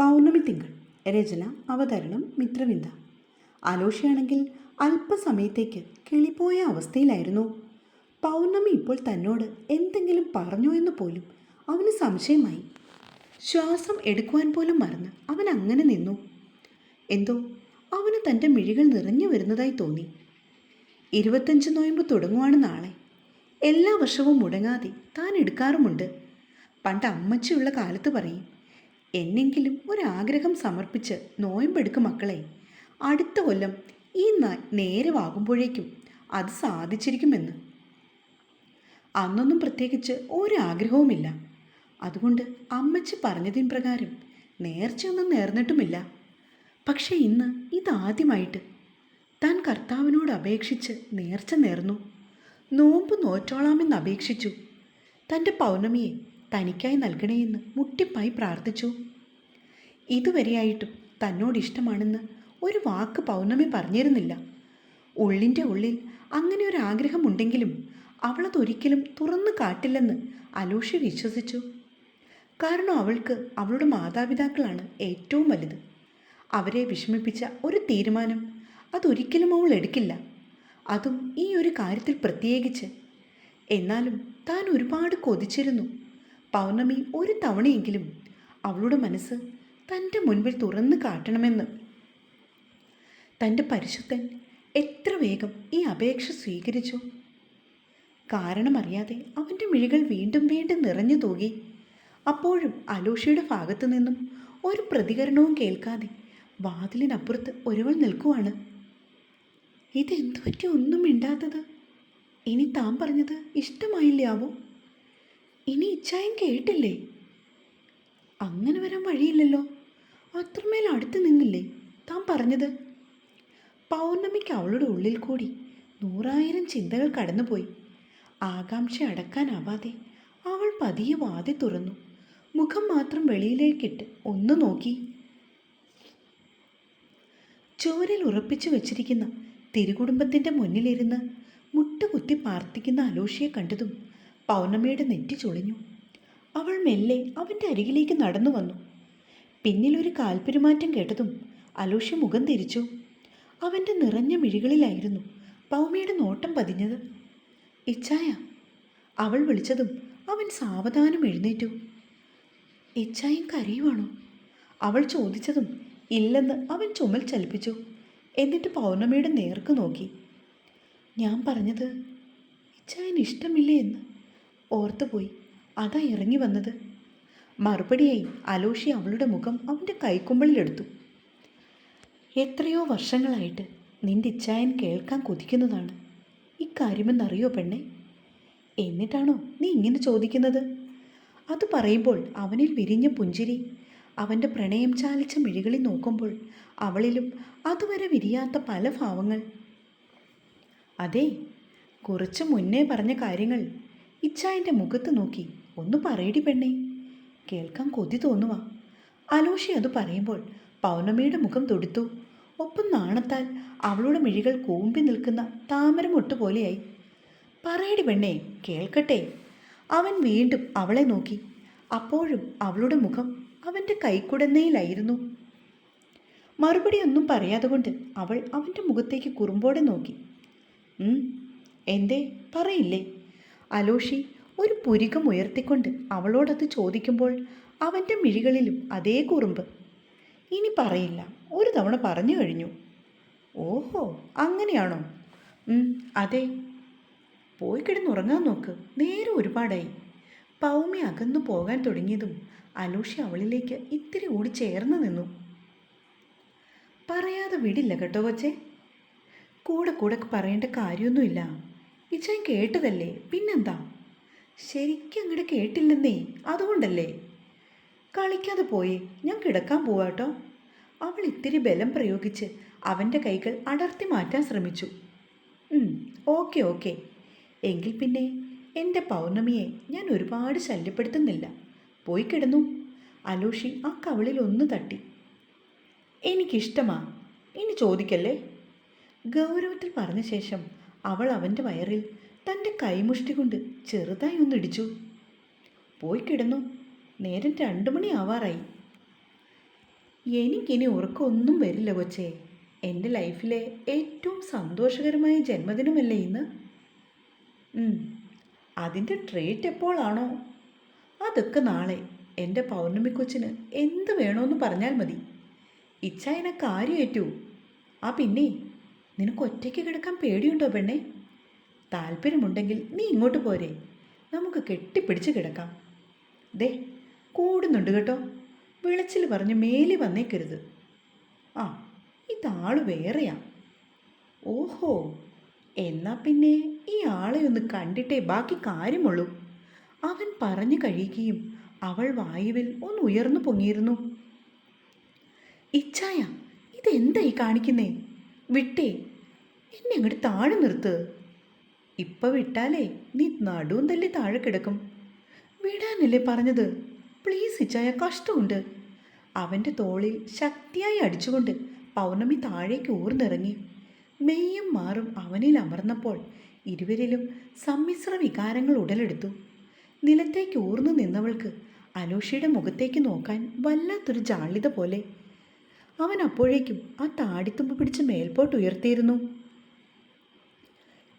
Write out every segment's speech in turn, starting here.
പൗർണമി തിങ്കൾ രചന അവതരണം മിത്രവിന്ദ. ആലോഷയാണെങ്കിൽ അല്പസമയത്തേക്ക് കിളിപ്പോയ അവസ്ഥയിലായിരുന്നു. പൗർണമി ഇപ്പോൾ തന്നോട് എന്തെങ്കിലും പറഞ്ഞോ എന്ന് പോലും അവന് സംശയമായി. ശ്വാസം എടുക്കുവാൻ പോലും മറന്ന് അവൻ അങ്ങനെ നിന്നു. എന്തോ അവന് തന്റെ മിഴികൾ നിറഞ്ഞു വരുന്നതായി തോന്നി. ഇരുപത്തഞ്ച് നോയമ്പ് തുടങ്ങുവാണ് നാളെ. എല്ലാ വർഷവും മുടങ്ങാതെ താൻ എടുക്കാറുമുണ്ട്. പണ്ട് അമ്മച്ചിയുള്ള കാലത്ത് പറയും എന്നെങ്കിലും ഒരാഗ്രഹം സമർപ്പിച്ച് നോയമ്പെടുക്കും മക്കളെ. അടുത്ത കൊല്ലം ഈ ന- നേരമാകുമ്പോഴേക്കും അത് സാധിച്ചിരിക്കുമെന്ന്. അന്നൊന്നും പ്രത്യേകിച്ച് ഒരാഗ്രഹവുമില്ല. അതുകൊണ്ട് അമ്മച്ചി പറഞ്ഞതിൻ പ്രകാരം നേർച്ചയൊന്നും നേർന്നിട്ടുമില്ല. പക്ഷേ ഇന്ന് ഇതാദ്യമായിട്ട് താൻ കർത്താവിനോട് അപേക്ഷിച്ച് നേർച്ച നേർന്നു. നോമ്പ് നോറ്റോളാമെന്ന് അപേക്ഷിച്ചു. തന്റെ പൗർണമിയെ തനിക്കായി നൽകണേയെന്ന് മുട്ടിപ്പായി പ്രാർത്ഥിച്ചു. ഇതുവരെയായിട്ടും തന്നോട് ഇഷ്ടമാണെന്ന് ഒരു വാക്ക് പൗർണമി പറഞ്ഞിരുന്നില്ല. ഉള്ളിന്റെ ഉള്ളിൽ അങ്ങനെ ഒരു ആഗ്രഹമുണ്ടെങ്കിലും അവളതൊരിക്കലും തുറന്നു കാട്ടില്ലെന്ന് അലോഷി വിശ്വസിച്ചു. കാരണം അവൾക്ക് അവളുടെ മാതാപിതാക്കളാണ് ഏറ്റവും വലുത്. അവരെ വിഷമിപ്പിച്ച ഒരു തീരുമാനം അതൊരിക്കലും അവൾ എടുക്കില്ല. അതും ഈ ഒരു കാര്യത്തിൽ പ്രത്യേകിച്ച്. എന്നാലും താൻ ഒരുപാട് കൊതിച്ചിരുന്നു. പൗർണമി ഒരു തവണയെങ്കിലും അവളുടെ മനസ്സ് തന്റെ മുൻപിൽ തുറന്നു കാട്ടണമെന്ന്. തന്റെ പരിശുദ്ധൻ എത്ര വേഗം ഈ അപേക്ഷ സ്വീകരിച്ചു? കാരണമറിയാതെ അവന്റെ മിഴികൾ വീണ്ടും വീണ്ടും നിറഞ്ഞു തൂകി. അപ്പോഴും അലോഷയുടെ ഭാഗത്തു നിന്നും ഒരു പ്രതികരണവും കേൾക്കാതെ വാതിലിനപ്പുറത്ത് ഒരുവൾ നിൽക്കുവാണ്. ഇതെന്തു പറ്റി ഒന്നും മിണ്ടാത്തത്? ഇനി താൻ പറഞ്ഞത് ഇഷ്ടമായില്ലേ ആവോ ഇനി ഇച്ഛായം കേട്ടില്ലേ? അങ്ങനെ വരാൻ വഴിയില്ലല്ലോ. അത്രമേൽ അടുത്ത് നിന്നില്ലേ? താൻ പറഞ്ഞത്. പൗർണമിക്ക് അവളുടെ ഉള്ളിൽ കൂടി നൂറായിരം ചിന്തകൾ കടന്നുപോയി. ആകാംക്ഷ അടക്കാനാവാതെ അവൾ പതിയെ വാതി തുറന്നു. മുഖം മാത്രം വെളിയിലേക്കിട്ട് ഒന്ന് നോക്കി. ചുവരിൽ ഉറപ്പിച്ചു വച്ചിരിക്കുന്ന തിരുകുടുംബത്തിന്റെ മുന്നിലിരുന്ന് മുട്ടുകുത്തി പ്രാർത്ഥിക്കുന്ന അലോഷിയെ കണ്ടതും പൗർണമിയുടെ നെറ്റി ചുളിഞ്ഞു. അവൾ മെല്ലെ അവന്റെ അരികിലേക്ക് നടന്നു വന്നു. പിന്നിലൊരു കാൽപെരുമാറ്റം കേട്ടതും അലോഷി മുഖം തിരിച്ചു. അവന്റെ നിറഞ്ഞ മിഴികളിലായിരുന്നു പൗമിയുടെ നോട്ടം പതിഞ്ഞത്. ഇച്ചായ അവൾ വിളിച്ചതും അവൻ സാവധാനം എഴുന്നേറ്റു. ഇച്ചായും കരയുവാണോ? അവൾ ചോദിച്ചതും ഇല്ലെന്ന് അവൻ ചുമൽ ചലിപ്പിച്ചു. എന്നിട്ട് പൗർണമിയുടെ നേർക്ക് നോക്കി. ഞാൻ പറഞ്ഞത് ഇച്ചായന് ഇഷ്ടമില്ലേ എന്ന്? ഓർത്തുപോയി അതാ ഇറങ്ങി വന്നത്. മറുപടിയായി അലോഷി അവളുടെ മുഖം അവന്റെ കൈക്കുമ്പിളിലെടുത്തു എത്രയോ വർഷങ്ങളായിട്ട് നിന്റെ ഇച്ഛായൻ കേൾക്കാൻ കൊതിക്കുന്നതാണ്. ഇക്കാര്യമെന്നറിയോ പെണ്ണെ? എന്നിട്ടാണോ നീ ഇങ്ങനെ ചോദിക്കുന്നത്? അത് പറയുമ്പോൾ അവനിൽ വിരിഞ്ഞ പുഞ്ചിരി അവന്റെ പ്രണയം ചാലിച്ച മിഴികളിൽ നോക്കുമ്പോൾ അവളിലും അതുവരെ വിരിയാത്ത പല ഭാവങ്ങൾ. അതെ കുറച്ച് മുന്നേ പറഞ്ഞ കാര്യങ്ങൾ ഇച്ഛായന്റെ മുഖത്ത് നോക്കി. ഒന്ന് പറയടി പെണ്ണേ. കേൾക്കാൻ കൊതി തോന്നുക അലോഷി അത് പറയുമ്പോൾ പൗർണമിയുടെ മുഖം തൊടുത്തു. ഒപ്പം നാണത്താൽ അവളുടെ മിഴികൾ കൂമ്പി നിൽക്കുന്ന താമരമൊട്ട് പോലെയായി പറയടി പെണ്ണേ കേൾക്കട്ടെ. അവൻ വീണ്ടും അവളെ നോക്കി. അപ്പോഴും അവളുടെ മുഖം അവന്റെ കൈക്കുടന്നയിലായിരുന്നു. മറുപടി ഒന്നും പറയാതെ കൊണ്ട് അവൾ അവന്റെ മുഖത്തേക്ക് കുറുമ്പോടെ നോക്കി. എന്തേ? പറയില്ലേ? അലോഷി ഒരു പുരികം ഉയർത്തിക്കൊണ്ട് അവളോടത് ചോദിക്കുമ്പോൾ അവന്റെ മിഴികളിലും അതേ കുറുമ്പ്. ഇനി പറയില്ല ഒരു തവണ പറഞ്ഞു കഴിഞ്ഞു. ഓഹോ അങ്ങനെയാണോ? അതെ. പോയി കിടന്നുറങ്ങാൻ നോക്ക് നേരെ ഒരുപാടായി. പൗമി അകന്നു പോകാൻ തുടങ്ങിയതും അലോഷി അവളിലേക്ക് ഇത്തിരി കൂടി ചേർന്ന് നിന്നു. പറയാതെ വിടില്ല കേട്ടോ കൊച്ചേ. കൂടെ കൂടെ പറയേണ്ട കാര്യമൊന്നുമില്ല. ഇച്ചാൻ കേട്ടതല്ലേ? പിന്നെന്താ? ശരിക്കും അങ്ങോട്ട് കേട്ടില്ലെന്നേ അതുകൊണ്ടല്ലേ? കളിക്കാതെ പോയി ഞാൻ കിടക്കാൻ പോവാട്ടോ അവൾ ഇത്തിരി ബലം പ്രയോഗിച്ച് അവന്റെ കൈകൾ അടർത്തി മാറ്റാൻ ശ്രമിച്ചു. "ഉം, ഓക്കെ ഓക്കെ. എങ്കിൽ പിന്നെ എന്റെ പൗർണമിയെ ഞാൻ ഒരുപാട് ശല്യപ്പെടുത്തുന്നില്ല. പോയി കിടന്നു. അലോഷി ആ കവളിൽ ഒന്ന് തട്ടി. എനിക്കിഷ്ടമാ. ഇനി ചോദിക്കല്ലേ? ഗൗരവത്തിൽ പറഞ്ഞ ശേഷം അവൾ അവന്റെ വയറിൽ തന്റെ കൈമുഷ്ടി കൊണ്ട് ചെറുതായി ഒന്ന് ഇടിച്ചു. പോയി കിടന്നു. നേരം രണ്ടു മണി ആവാറായി. എനിക്കിനി ഉറക്കമൊന്നും വരില്ല കൊച്ചേ. എന്റെ ലൈഫിലെ ഏറ്റവും സന്തോഷകരമായ ജന്മദിനമല്ലേ ഇന്ന്? അതിന്റെ ട്രീറ്റ് എപ്പോഴാണോ അതൊക്കെ നാളെ. എന്റെ പൗർണമി കൊച്ചിന് എന്ത് വേണമെന്ന് പറഞ്ഞാൽ മതി. ഇച്ഛായനെ കാര്യമേറ്റു ആ പിന്നെ നിനക്ക് ഒറ്റയ്ക്ക് കിടക്കാൻ പേടിയുണ്ടോ പെണ്ണെ? താല്പര്യമുണ്ടെങ്കിൽ നീ ഇങ്ങോട്ട് പോരെ. നമുക്ക് കെട്ടിപ്പിടിച്ച് കിടക്കാം. ദേ കൂടുന്നുണ്ട് കേട്ടോ. വിളച്ചിൽ പറഞ്ഞ് മേലി വന്നേക്കരുത്. ആ ഇതാൾ വേറെയാ. ഓഹോ എന്നാ പിന്നെ ഈ ആളെ ഒന്ന് കണ്ടിട്ടേ ബാക്കി കാര്യമുള്ളൂ. അവൻ പറഞ്ഞു കഴിയുകയും അവൾ വായുവിൽ ഒന്ന് ഉയർന്നു പൊങ്ങിയിരുന്നു. ഇച്ഛായ ഇതെന്തായി കാണിക്കുന്നേ? വിട്ടേ എന്നെ അങ്ങോട്ട് താഴെ നിർത്ത്. ഇപ്പൊ വിട്ടാലേ നീ നടുവും തല്ലി താഴെ കിടക്കും. വിടാനല്ലേ പറഞ്ഞത്? പ്ലീസ് ഇച്ചായ കഷ്ടമുണ്ട്. അവന്റെ തോളിൽ ശക്തിയായി അടിച്ചുകൊണ്ട് പൗർണമി താഴേക്ക് ഊർന്നിറങ്ങി. മെയ്യും മാറും അവനിൽ അമർന്നപ്പോൾ ഇരുവരിലും സമ്മിശ്ര വികാരങ്ങൾ ഉടലെടുത്തു. നിലത്തേക്ക് ഊർന്നു നിന്നവൾക്ക് അലോഷിയുടെ മുഖത്തേക്ക് നോക്കാൻ വല്ലാത്തൊരു ജാള്യത പോലെ. അവൻ അപ്പോഴേക്കും ആ താടിത്തുമ്പ് പിടിച്ച് മേൽപോട്ട് ഉയർത്തിയിരുന്നു.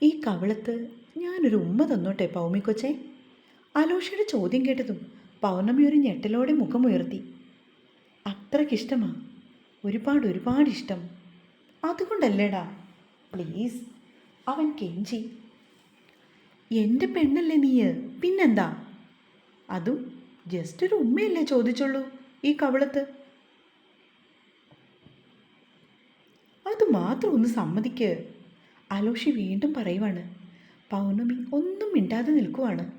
ഈ കവിളത്ത് ഞാനൊരു ഉമ്മ തന്നോട്ടെ പൗമിക്കൊച്ചേ അലോഷയുടെ ചോദ്യം കേട്ടതും പൗർണമി ഒരു ഞെട്ടലോടെ മുഖമുയർത്തി. അത്രയ്ക്കിഷ്ടമാ ഒരുപാട് ഒരുപാട് ഇഷ്ടം. അതുകൊണ്ടല്ലേടാ. പ്ലീസ് അവൻ കെഞ്ചി. എന്റെ പെണ്ണല്ലേ നീയ്? പിന്നെന്താ? അതും ജസ്റ്റ് ഒരു ഉമ്മയല്ലേ ചോദിച്ചുള്ളൂ ഈ കവിളത്ത്. അത് മാത്രം ഒന്ന് സമ്മതിക്ക്. അലോഷി വീണ്ടും പറയുവാണ് പൗർണമി ഒന്നും മിണ്ടാതെ നിൽക്കുവാണ്.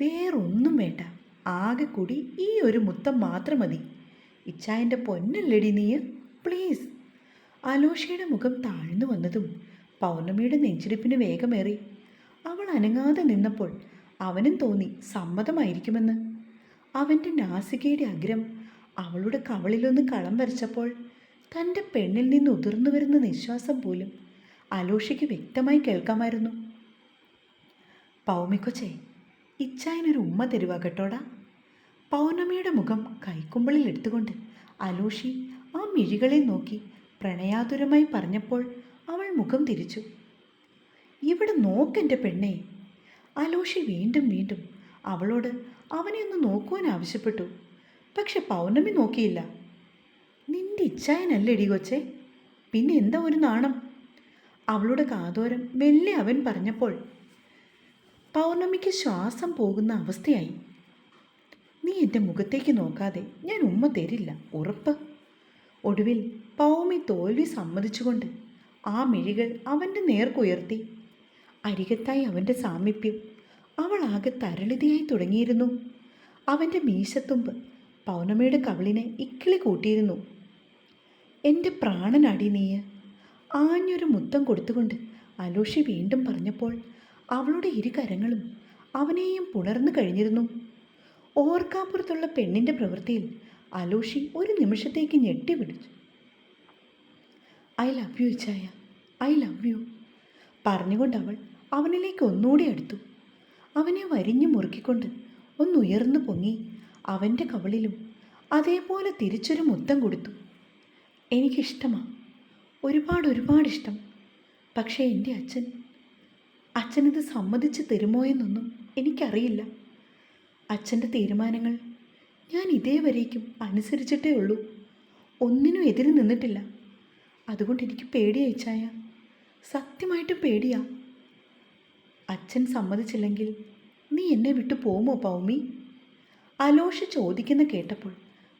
വേറൊന്നും വേണ്ട. ആകെ കൂടി ഈ ഒരു മുത്തം മാത്രം മതി. ഇച്ചായന്റെ പൊന്നല്ലടി നീ. പ്ലീസ്. അലോഷയുടെ മുഖം താഴ്ന്നു വന്നതും പൗർണമിയുടെ നെഞ്ചിടിപ്പിന് വേഗമേറി. അവൾ അനങ്ങാതെ നിന്നപ്പോൾ അവനും തോന്നി സമ്മതമായിരിക്കുമെന്ന്. അവന്റെ നാസികയുടെ അഗ്രം അവളുടെ കവളിലൊന്ന് കളം വരച്ചപ്പോൾ തന്റെ പെണ്ണിൽ നിന്ന് ഉതിർന്നു വരുന്ന നിശ്വാസം പോലും അലോഷയ്ക്ക് വ്യക്തമായി കേൾക്കാമായിരുന്നു. പൗമിക്കൊച്ചേ ഇച്ചായനൊരു ഉമ്മ തരുവാ കേട്ടോടാ. പൗർണമിയുടെ മുഖം കൈക്കുമ്പിളിൽ എടുത്തുകൊണ്ട് അലോഷി ആ മിഴികളെ നോക്കി പ്രണയാതുരമായി പറഞ്ഞപ്പോൾ അവൾ മുഖം തിരിച്ചു. ഇവിടെ നോക്കെന്റെ പെണ്ണേ. അലോഷി വീണ്ടും വീണ്ടും അവളോട് അവനെ ഒന്ന് നോക്കുവാൻ ആവശ്യപ്പെട്ടു പക്ഷെ പൗർണമി നോക്കിയില്ല. നിന്റെ ഇച്ഛായനല്ലേടി കൊച്ചേ പിന്നെ എന്താ ഒരു നാണം? അവളുടെ കാതോരം മെല്ലെ അവൻ പറഞ്ഞപ്പോൾ പൗർണമിക്ക് ശ്വാസം പോകുന്ന അവസ്ഥയായി. നീ എന്റെ മുഖത്തേക്ക് നോക്കാതെ ഞാൻ ഉമ്മ തരില്ല ഉറപ്പ്. ഒടുവിൽ പൗമി തോൽവി സമ്മതിച്ചുകൊണ്ട് ആ മിഴികൾ അവന്റെ നേർക്കുയർത്തി. അരികത്തായി അവന്റെ സാമീപ്യം അവൾ ആകെ തരളിതയായി തുടങ്ങിയിരുന്നു. അവന്റെ മീശത്തുമ്പ് പൗർണമിയുടെ കവിളിനെ ഇക്കിളി കൂട്ടിയിരുന്നു. എന്റെ പ്രാണനടി നീയ് ആഞ്ഞൊരു മുത്തം കൊടുത്തുകൊണ്ട് അലോഷി വീണ്ടും പറഞ്ഞപ്പോൾ അവളുടെ ഇരു കരങ്ങളും അവനെയും പുണർന്നു കഴിഞ്ഞിരുന്നു. ഓർക്കാപ്പുറത്തുള്ള പെണ്ണിന്റെ പ്രവൃത്തിയിൽ അലോഷി ഒരു നിമിഷത്തേക്ക് ഞെട്ടി വിളിച്ചു. ഐ ലവ് യു ഇച്ചായ. I love you. പറഞ്ഞുകൊണ്ട് അവൾ അവനിലേക്ക് ഒന്നുകൂടി അടുത്തു. അവനെ വരിഞ്ഞു മുറുക്കിക്കൊണ്ട് ഒന്നുയർന്നു പൊങ്ങി അവന്റെ കവളിലും അതേപോലെ തിരിച്ചൊരു മുത്തം കൊടുത്തു. എനിക്കിഷ്ടമാണ് ഒരുപാട് ഒരുപാട് ഇഷ്ടം. പക്ഷേ എന്റെ അച്ഛൻ അച്ഛനിത് സമ്മതിച്ച് തരുമോ എന്നൊന്നും എനിക്കറിയില്ല. അച്ഛന്റെ തീരുമാനങ്ങൾ ഞാൻ ഇതേവരേക്കും അനുസരിച്ചിട്ടേ ഉള്ളൂ. ഒന്നിനും എതിര് നിന്നിട്ടില്ല. അതുകൊണ്ട് എനിക്ക് പേടിയാ ഇച്ചായ സത്യമായിട്ടും പേടിയാ. അച്ഛൻ സമ്മതിച്ചില്ലെങ്കിൽ നീ എന്നെ വിട്ടു പോകുമോ പൗമി? അലോഷ ചോദിക്കുന്ന കേട്ടപ്പോൾ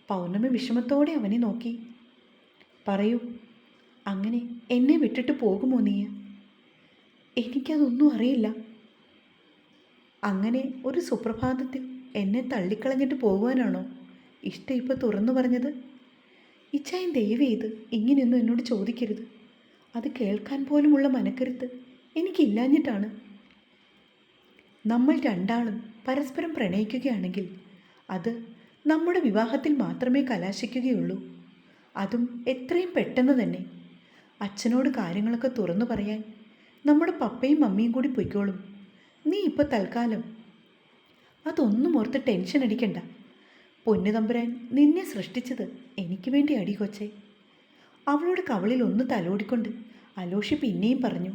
പൗർണമി വിഷമത്തോടെ അവനെ നോക്കി. പറയൂ അങ്ങനെ എന്നെ വിട്ടിട്ട് പോകുമോ നീ? എനിക്കതൊന്നും അറിയില്ല. അങ്ങനെ ഒരു സുപ്രഭാതത്തിൽ എന്നെ തള്ളിക്കളഞ്ഞിട്ട് പോകുവാനാണോ ഇഷ്ടം ഇപ്പോൾ തുറന്നു പറഞ്ഞത്? ഇച്ചായൻ ദയവ് ചെയ്ത് ഇങ്ങനെയൊന്നും എന്നോട് ചോദിക്കരുത്. അത് കേൾക്കാൻ പോലുമുള്ള മനക്കരുത്ത് എനിക്കില്ലാഞ്ഞിട്ടാണ്. നമ്മൾ രണ്ടാളും പരസ്പരം പ്രണയിക്കുകയാണെങ്കിൽ അത് നമ്മുടെ വിവാഹത്തിൽ മാത്രമേ കലാശിക്കുകയുള്ളൂ. അതും എത്രയും പെട്ടെന്ന് തന്നെ. അച്ഛനോട് കാര്യങ്ങളൊക്കെ തുറന്നു പറയാൻ നമ്മുടെ പപ്പയും മമ്മിയും കൂടി പൊയ്ക്കോളും. നീ ഇപ്പോൾ തൽക്കാലം. അതൊന്നും ഓർത്ത് ടെൻഷൻ അടിക്കണ്ട. പൊന്നു തമ്പുരാൻ നിന്നെ സൃഷ്ടിച്ചത് എനിക്ക് വേണ്ടി അടി കൊച്ചേ. അവളുടെ കവളിൽ ഒന്ന് തലോടിക്കൊണ്ട് അലോഷി പിന്നെയും പറഞ്ഞു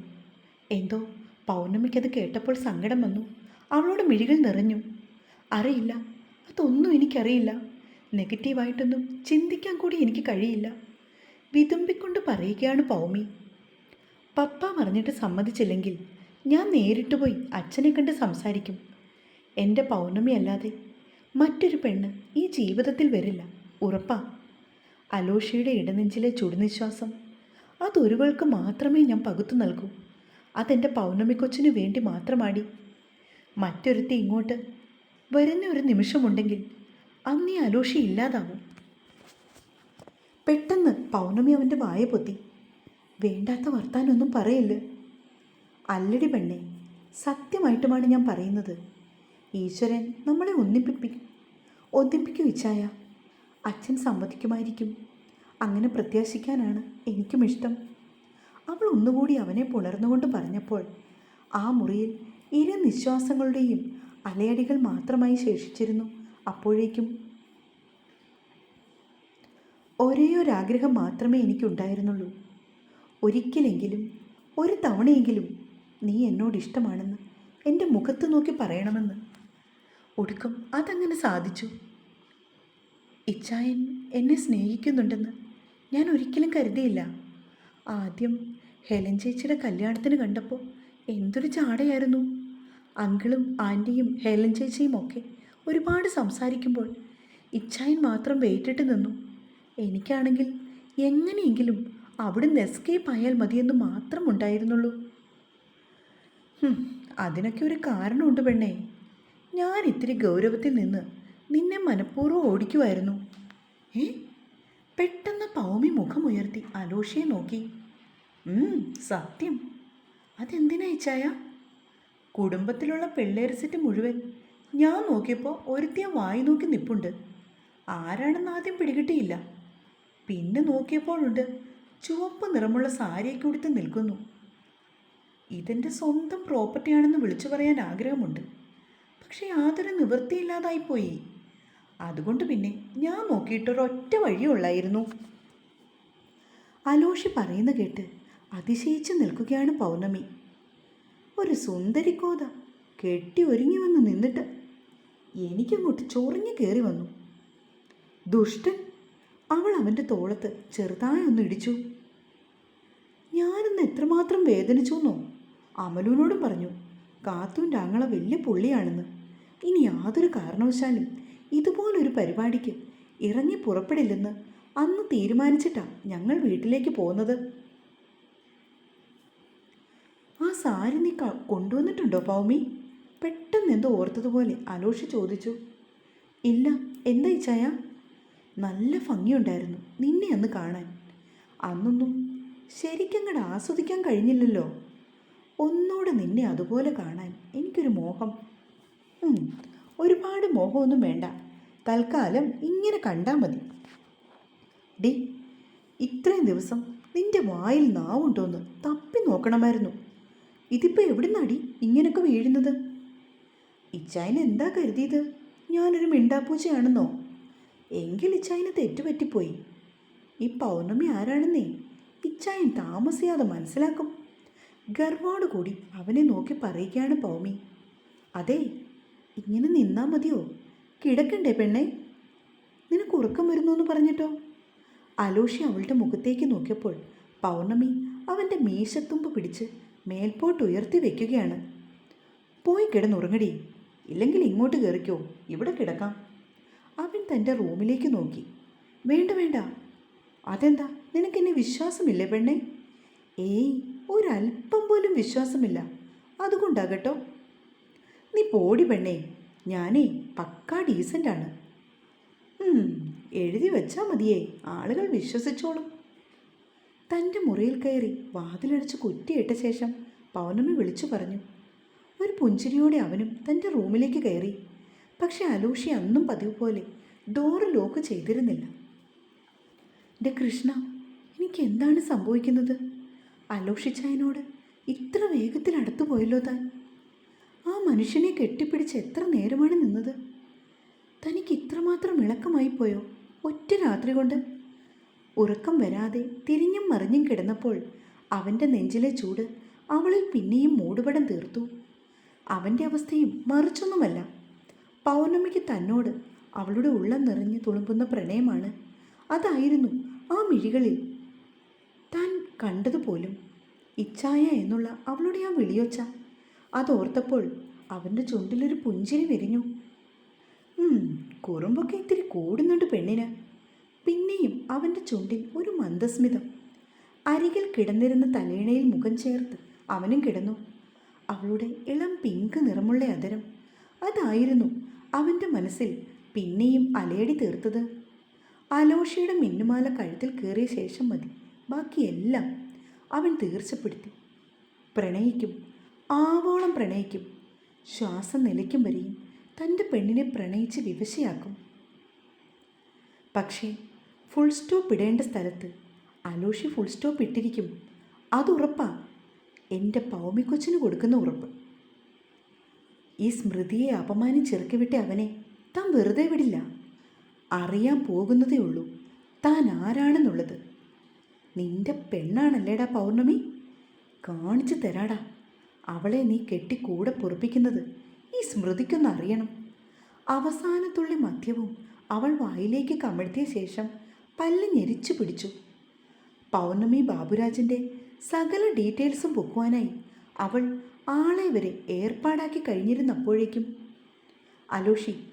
എന്തോ പൗർണമിക്കത് കേട്ടപ്പോൾ സങ്കടം വന്നു. അവളുടെ മിഴികൾ നിറഞ്ഞു. അറിയില്ല അതൊന്നും എനിക്കറിയില്ല. നെഗറ്റീവായിട്ടൊന്നും ചിന്തിക്കാൻ കൂടി എനിക്ക് കഴിയില്ല. വിതുമ്പിക്കൊണ്ട് പറയുകയാണ് പൗമി. പപ്പ പറഞ്ഞിട്ട് സമ്മതിച്ചില്ലെങ്കിൽ ഞാൻ നേരിട്ട് പോയി അച്ഛനെ കണ്ട് സംസാരിക്കും. എന്റെ പൗർണമി അല്ലാതെ മറ്റൊരു പെണ്ണ് ഈ ജീവിതത്തിൽ വരില്ല ഉറപ്പാ. അലോഷയുടെ ഇടനെഞ്ചിലെ ചുടുനിശ്വാസം അതൊരുവൾക്ക് മാത്രമേ ഞാൻ പകുത്തു നൽകൂ. അതെന്റെ പൗർണമി കൊച്ചിനു വേണ്ടി മാത്രമാടി. മറ്റൊരുത്തി ഇങ്ങോട്ട് വരുന്ന ഒരു നിമിഷമുണ്ടെങ്കിൽ അന്നീ അലോഷി ഇല്ലാതാവും. പെട്ടെന്ന് പൗർണമി അവന്റെ വായ പൊത്തി. വേണ്ടാത്ത വർത്താനൊന്നും പറയില്ല? അല്ലടി പെണ്ണെ സത്യമായിട്ടുമാണ് ഞാൻ പറയുന്നത്. ഈശ്വരൻ നമ്മളെ ഒന്നിപ്പിപ്പി ഒന്നിപ്പിക്കും ഇച്ഛായ അച്ഛൻ സമ്മതിക്കുമായിരിക്കും. അങ്ങനെ പ്രത്യാശിക്കാനാണ് എനിക്കും ഇഷ്ടം. അവൾ ഒന്നുകൂടി അവനെ പുണർന്നുകൊണ്ട് പറഞ്ഞപ്പോൾ ആ മുറിയിൽ ഇരു നിശ്വാസങ്ങളുടെയും അലയടികൾ മാത്രമായി ശേഷിച്ചിരുന്നു. അപ്പോഴേക്കും ഒരേ ഒരു ആഗ്രഹം മാത്രമേ എനിക്കുണ്ടായിരുന്നുള്ളൂ. ഒരിക്കലെങ്കിലും ഒരു തവണയെങ്കിലും നീ എന്നോട് ഇഷ്ടമാണെന്ന് എന്റെ മുഖത്ത് നോക്കി പറയണമെന്ന്. ഒടുക്കം അതങ്ങനെ സാധിച്ചു. ഇച്ചായൻ എന്നെ സ്നേഹിക്കുന്നുണ്ടെന്ന് ഞാൻ ഒരിക്കലും കരുതിയില്ല. ആദ്യം ഹെലൻ ചേച്ചിയുടെ കല്യാണത്തിന് കണ്ടപ്പോൾ എന്തൊരു ചാടയായിരുന്നു. അങ്കിളും ആന്റിയും ഹെലൻ ചേച്ചിയും ഒക്കെ ഒരുപാട് സംസാരിക്കുമ്പോൾ ഇച്ചായൻ മാത്രം വെയിറ്റിട്ട് നിന്നു. എനിക്കാണെങ്കിൽ എങ്ങനെയെങ്കിലും അവിടുന്ന് എസ്കേപ്പ് ആയാൽ മതിയെന്ന് മാത്രം ഉണ്ടായിരുന്നുള്ളൂ. അതിനൊക്കെ ഒരു കാരണമുണ്ട് പെണ്ണേ. ഞാൻ ഇത്തിരി ഗൗരവത്തിൽ നിന്ന് നിന്നെ മനഃപൂർവം ഓടിക്കുമായിരുന്നു ഏ? പെട്ടെന്ന് പൗമി മുഖമുയർത്തി അലോഷയെ നോക്കി. സത്യം. അതെന്തിനാ ഇച്ചായ കുടുംബത്തിലുള്ള പിള്ളേർ മുഴുവൻ ഞാൻ നോക്കിയപ്പോൾ ഒരുത്തിയ വായി നോക്കി നിപ്പുണ്ട്. ആരാണെന്ന് ആദ്യം പിടികിട്ടിയില്ല. പിന്നെ നോക്കിയപ്പോഴുണ്ട് ചുവപ്പ് നിറമുള്ള സാരിയൊക്കെ ഉടുത്ത് നിൽക്കുന്നു. ഇതെന്റെ സ്വന്തം പ്രോപ്പർട്ടിയാണെന്ന് വിളിച്ചു പറയാൻ ആഗ്രഹമുണ്ട്. പക്ഷേ യാതൊരു നിവൃത്തിയില്ലാതായിപ്പോയി അതുകൊണ്ട് പിന്നെ ഞാൻ നോക്കിയിട്ടൊരൊറ്റ വഴിയുള്ളായിരുന്നു അലോഷി പറയുന്ന കേട്ട് അതിശയിച്ച് നിൽക്കുകയാണ് പൗർണമി. ഒരു സുന്ദരി കോത കെട്ടി ഒരുങ്ങി വന്ന് നിന്നിട്ട് എനിക്കങ്ങോട്ട് ചൊറിഞ്ഞു കയറി വന്നു. ദുഷ്ടൻ അവൾ അവന്റെ തോളത്ത് ചെറുതായി ഒന്ന് ഇടിച്ചു. ഞാനിന്ന് എത്രമാത്രം വേദനിച്ചു എന്നോ അമലുവിനോടും പറഞ്ഞു. കാത്തുവിന്റെ ആങ്ങള വലിയ പുള്ളിയാണെന്ന്. ഇനി യാതൊരു കാരണവശാലും ഇതുപോലൊരു പരിപാടിക്ക് ഇറങ്ങി പുറപ്പെടില്ലെന്ന് അന്ന് തീരുമാനിച്ചിട്ടാ ഞങ്ങൾ വീട്ടിലേക്ക് പോകുന്നത് ആ സാരി നീ കൊണ്ടുവന്നിട്ടുണ്ടോ പൗമി? പെട്ടെന്ന് എന്തോ ഓർത്തതുപോലെ അലോഷി ചോദിച്ചു. ഇല്ല എന്താ ഇച്ചായ നല്ല ഭംഗിയുണ്ടായിരുന്നു നിന്നെ അന്ന് കാണാൻ. അന്നൊന്നും ശരിക്കങ്ങടെ ആസ്വദിക്കാൻ കഴിഞ്ഞില്ലല്ലോ. ഒന്നോടെ നിന്നെ അതുപോലെ കാണാൻ എനിക്കൊരു മോഹം. ഒരുപാട് മോഹമൊന്നും വേണ്ട. തൽക്കാലം ഇങ്ങനെ കണ്ടാൽ മതി. ഡി ഇത്രയും ദിവസം നിന്റെ വായിൽ നാവുണ്ടോന്ന് തപ്പി നോക്കണമായിരുന്നു. ഇതിപ്പോൾ എവിടുന്നാടി ഇങ്ങനൊക്കെ വീഴുന്നത്? ഇച്ചായൻ എന്താ കരുതിയത്? ഞാനൊരു മിണ്ടാപ്പൂച്ചയാണെന്നോ? എങ്കിൽ ഇച്ചായന് തെറ്റുപറ്റിപ്പോയി. ഈ പൗർണമി ആരാണെന്നേ? ഇച്ചായൻ താമസിയാതെ മനസ്സിലാക്കും. ഗർവോട് കൂടി അവനെ നോക്കി പറയുകയാണ് പൗമി. അതെ ഇങ്ങനെ നിന്നാ മതിയോ? കിടക്കണ്ടേ പെണ്ണെ? നിനക്ക് ഉറക്കം വരുന്നു എന്ന് പറഞ്ഞിട്ടോ? അലോഷി അവളുടെ മുഖത്തേക്ക് നോക്കിയപ്പോൾ പൗർണമി അവന്റെ മീശത്തുമ്പ് പിടിച്ച് മേൽപോട്ട് ഉയർത്തി വെക്കുകയാണ്. പോയി കിടന്നുറങ്ങടി. ഇല്ലെങ്കിൽ ഇങ്ങോട്ട് കയറിക്കോ ഇവിടെ കിടക്കാം. അവൻ തന്റെ റൂമിലേക്ക് നോക്കി. വേണ്ട വേണ്ട. അതെന്താ? നിനക്കെന്നെ വിശ്വാസമില്ലേ പെണ്ണെ? ഏയ് ഒരല്പം പോലും വിശ്വാസമില്ല. അതുകൊണ്ടാകട്ടോ നീ പോടി പെണ്ണേ. ഞാനേ പക്കാ ഡീസന്റാണ് എഴുതി വെച്ചാൽ മതിയേ. ആളുകൾ വിശ്വസിച്ചോളും. തന്റെ മുറിയിൽ കയറി വാതിലടച്ച് കുറ്റിയിട്ട ശേഷം പൗർണമി വിളിച്ചു പറഞ്ഞു. ഒരു പുഞ്ചിരിയോടെ അവനും തന്റെ റൂമിലേക്ക് കയറി. പക്ഷെ അലൂഷി അന്നും പതിവ് പോലെ ഡോറ് ലോക്ക് ചെയ്തിരുന്നില്ല. എന്റെ കൃഷ്ണ എനിക്ക് എന്താണ് സംഭവിക്കുന്നത്? അലോഷിച്ചായനോട് ഇത്ര വേഗത്തിൽ അടുത്തു പോയല്ലോ താൻ. ആ മനുഷ്യനെ കെട്ടിപ്പിടിച്ച് എത്ര നേരമാണ് നിന്നത്? തനിക്ക് ഇത്രമാത്രം ഇളക്കമായി പോയോ? ഒറ്റ രാത്രി കൊണ്ട്? ഉറക്കം വരാതെ തിരിഞ്ഞും മറിഞ്ഞും കിടന്നപ്പോൾ അവന്റെ നെഞ്ചിലെ ചൂട് അവളിൽ പിന്നെയും മൂടുപടം തീർത്തു. അവന്റെ അവസ്ഥയും മറിച്ചൊന്നുമല്ല. പൗർണമിക്ക് തന്നോട് അവളുടെ ഉള്ളം നിറഞ്ഞ് തുളുമ്പുന്ന പ്രണയമാണ്. അതായിരുന്നു ആ മിഴികളിൽ താൻ കണ്ടതുപോലും ഇച്ഛായ എന്നുള്ള അവളുടെ ആ വിളിയൊച്ച. അതോർത്തപ്പോൾ അവന്റെ ചുണ്ടിലൊരു പുഞ്ചിരി വിരിഞ്ഞു. കുറുമ്പൊക്കെ ഇത്തിരി കൂടുന്നുണ്ട് പെണ്ണിന്. പിന്നെയും അവന്റെ ചുണ്ടിൽ ഒരു മന്ദസ്മിതം. അരികിൽ കിടന്നിരുന്ന തലേണയിൽ മുഖം ചേർത്ത് അവനും കിടന്നു. അവളുടെ ഇളം പിങ്ക് നിറമുള്ള അതരം അതായിരുന്നു അവന്റെ മനസ്സിൽ പിന്നെയും അലയടി തീർത്തത്. അലോഷയുടെ മിന്നുമാല കഴുത്തിൽ കയറിയ ശേഷം മതി. ബാക്കിയെല്ലാം അവൻ തീർച്ചപ്പെടുത്തി. പ്രണയിക്കും. ആവോളം പ്രണയിക്കും. ശ്വാസം നിലയ്ക്കും വരെയും തന്റെ പെണ്ണിനെ പ്രണയിച്ച് വിവശയാക്കും. പക്ഷേ ഫുൾ സ്റ്റോപ്പ് ഇടേണ്ട സ്ഥലത്ത് അലോഷി ഫുൾ സ്റ്റോപ്പ് ഇട്ടിരിക്കും. അതുറപ്പാണ് എന്റെ പൗമിക്കൊച്ചിന് കൊടുക്കുന്ന ഉറപ്പ്. ഈ സ്മൃതിയെ അപമാനിച്ചിറക്കി വിട്ട അവനെ താൻ വെറുതെ വിടില്ല. അറിയാൻ പോകുന്നതേ ഉള്ളൂ. താൻ ആരാണെന്നുള്ളത്. നിന്റെ പെണ്ണാണല്ലേടാ പൗർണമി? കാണിച്ചു തരാടാ. അവളെ നീ കെട്ടി കൂടെ പൊറപ്പിക്കുന്നത് ഈ സ്മൃതിക്കൊന്ന് അറിയണം. അവസാനത്തുള്ളി മദ്യവും അവൾ വായിലേക്ക് കമഴ്ത്തിയ ശേഷം പല്ല് ഞെരിച്ചു പിടിച്ചു. പൗർണമി ബാബുരാജിന്റെ സകല ഡീറ്റെയിൽസും പൊക്കുവാനായി അവൾ ആളെ വരെ ഏർപ്പാടാക്കി കഴിഞ്ഞിരുന്നപ്പോഴേക്കും അലോഷി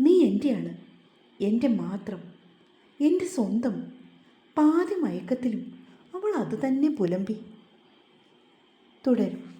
നീ എന്റെയാണ് എന്റെ മാത്രം. എന്റെ സ്വന്തം. പാതി മയക്കത്തിലും അവൾ അതുതന്നെ പുലമ്പി. തുടരും.